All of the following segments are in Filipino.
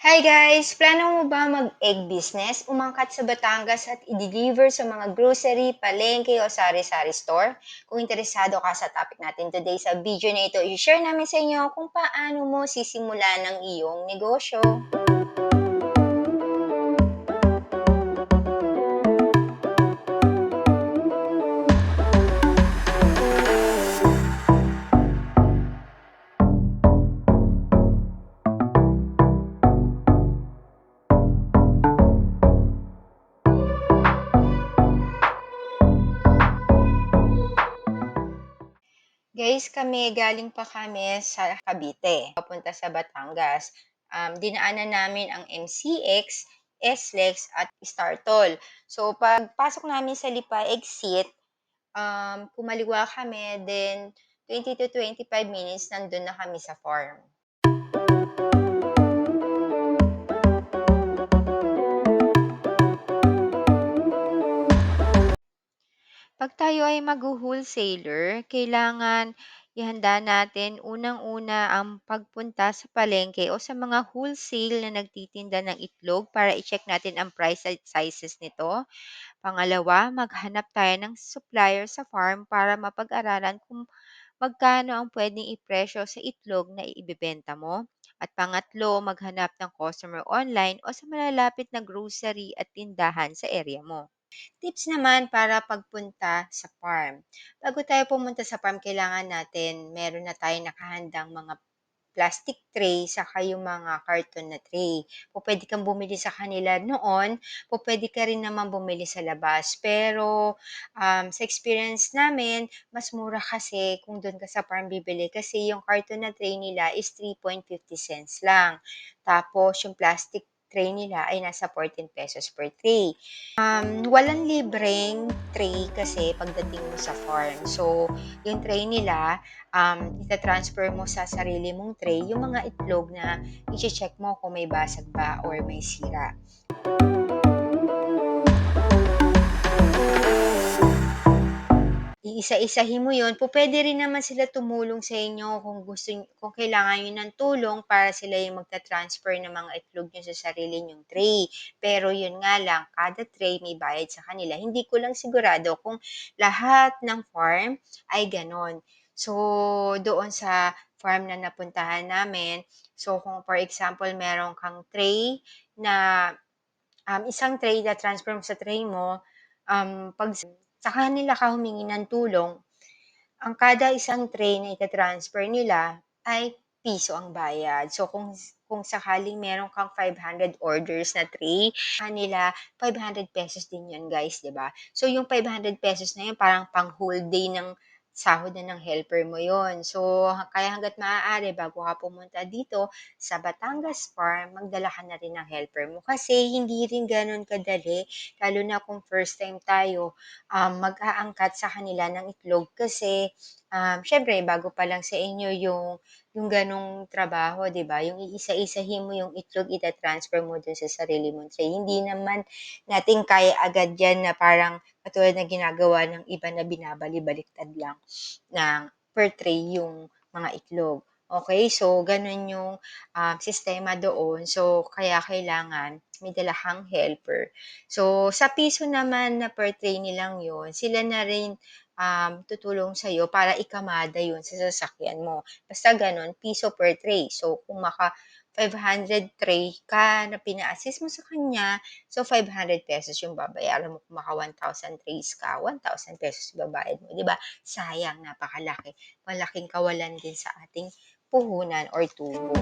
Hi guys! Plano mo ba mag-egg business? Umangkat sa Batangas at i-deliver sa mga grocery, palengke o sari-sari store? Kung interesado ka sa topic natin today sa video na ito, i-share namin sa inyo kung paano mo sisimulan ang iyong negosyo. Guys, kami galing pa kami sa Cavite, papunta sa Batangas. Um, dinaanan namin ang MCX, SLEX at Startol. So, pagpasok namin sa Lipa exit, um, kumaliwa kami, then 20 to 25 minutes nandun na kami sa farm. Tayo ay magho-wholesaler, kailangan ihanda natin unang-una ang pagpunta sa palengke o sa mga wholesale na nagtitinda ng itlog para i-check natin ang price at sizes nito. Pangalawa, maghanap tayo ng supplier sa farm para mapag-aralan kung magkano ang pwedeng ipresyo sa itlog na ibebenta mo. At pangatlo, maghanap ng customer online o sa malalapit na grocery at tindahan sa area mo. Tips naman para pagpunta sa farm. Bago tayo pumunta sa farm, kailangan natin meron na tayong nakahandang mga plastic tray saka yung mga carton na tray. Pupuwede kang bumili sa kanila noon, pupuwede ka rin naman bumili sa labas. Pero, um, sa experience namin, mas mura kasi kung do'n ka sa farm bibili kasi yung carton na tray nila is 3.50 cents lang. Tapos yung plastic tray nila ay nasa 14 pesos per tray. Um, walang libreng tray kasi pagdating mo sa farm. So, yung tray nila, um, ita-transfer mo sa sarili mong tray yung mga itlog na i-check mo kung may basag ba or may sira. Iisa-isahin mo 'yun, pupuwede rin naman sila tumulong sa inyo kung gusto kung kailangan niyo ng tulong para sila yung magta-transfer ng mga itlog niyo sa sarili niyong tray. Pero 'yun nga lang, kada tray may bayad sa kanila. Hindi ko lang sigurado kung lahat ng farm ay gano'n. So, doon sa farm na napuntahan namin, so kung for example meron kang tray na, um, isang tray na transfer mo sa tray mo, um, 'pag sa kanila ka humingi ng tulong, ang kada isang tray na ita-transfer nila ay piso ang bayad. So kung kung sakaling meron kang 500 orders na tray, kanila ₱500 din 'yun guys, 'di ba? So yung ₱500 na 'yun parang pang whole day ng sahod na ng helper mo 'yun. So kaya hangga't maaari bago ka pumunta dito sa Batangas Farm, magdala ka na rin ng helper mo kasi hindi rin gano'n kadali lalo na kung first time tayo, um, mag-aangkat sa kanila ng itlog kasi, um, siyempre bago pa lang sa inyo yung yung gano'ng trabaho, 'di ba? Yung iisa-isahin mo yung itlog, ita-transfer mo dun sa sarili mong tray. Hindi naman natin kaya agad 'yan na parang katulad ng ginagawa ng iba na binabali-baliktad lang ng per tray yung mga itlog. Okey, so gano'n yung, um, sistema doon. So kaya kailangan may dala kang helper. So sa piso naman na per tray nilang yun, sila na rin, um, tutulong sa'yo para ikamada yun sa sasakyan mo. Basta gano'n, piso per tray. So kung maka 500 tray ka na pina-assist mo sa kanya, so ₱500 yung babayaran mo. Kung maka 1,000 trays ka, ₱1,000 ibabayad mo, 'di ba? Sayang, napakalaki. Malaking kawalan din sa ating puhunan or tubo.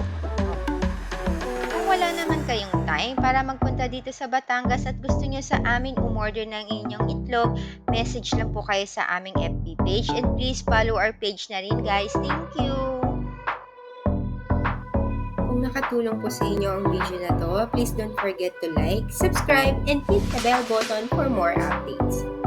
Kung wala naman kayong time para magpunta dito sa Batangas at gusto niyo sa amin umorder ng inyong itlog, message lang po kayo sa aming FB page and please follow our page na rin guys. Thank you! Kung nakatulong po sa inyo ang video na to, please don't forget to like, subscribe, and hit the bell button for more updates.